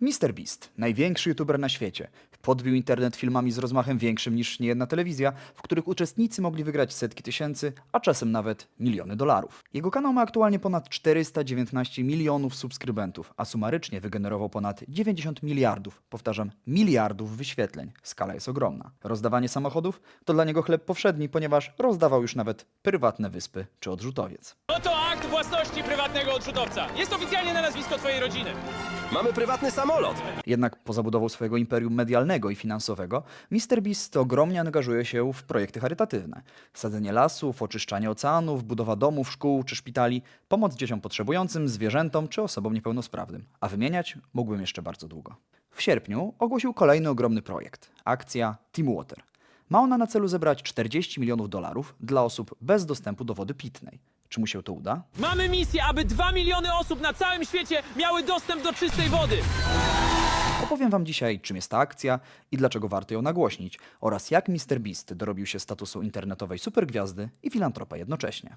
MrBeast, największy youtuber na świecie, podbił internet filmami z rozmachem większym niż niejedna telewizja, w których uczestnicy mogli wygrać setki tysięcy, a czasem nawet miliony dolarów. Jego kanał ma aktualnie ponad 419 milionów subskrybentów, a sumarycznie wygenerował ponad 90 miliardów, powtarzam, miliardów wyświetleń. Skala jest ogromna. Rozdawanie samochodów to dla niego chleb powszedni, ponieważ rozdawał już nawet prywatne wyspy czy odrzutowiec. Oto akt własności prywatnego odrzutowca. Jest oficjalnie na nazwisko twojej rodziny. Mamy prywatny samolot. Jednak poza budową swojego imperium medialnego i finansowego, MrBeast ogromnie angażuje się w projekty charytatywne. Sadzenie lasów, oczyszczanie oceanów, budowa domów, szkół czy szpitali, pomoc dzieciom potrzebującym, zwierzętom czy osobom niepełnosprawnym. A wymieniać mógłbym jeszcze bardzo długo. W sierpniu ogłosił kolejny ogromny projekt – akcja Team Water. Ma ona na celu zebrać 40 milionów dolarów dla osób bez dostępu do wody pitnej. Czy mu się to uda? Mamy misję, aby 2 miliony osób na całym świecie miały dostęp do czystej wody. Opowiem Wam dzisiaj, czym jest ta akcja i dlaczego warto ją nagłośnić, oraz jak MrBeast dorobił się statusu internetowej supergwiazdy i filantropa jednocześnie.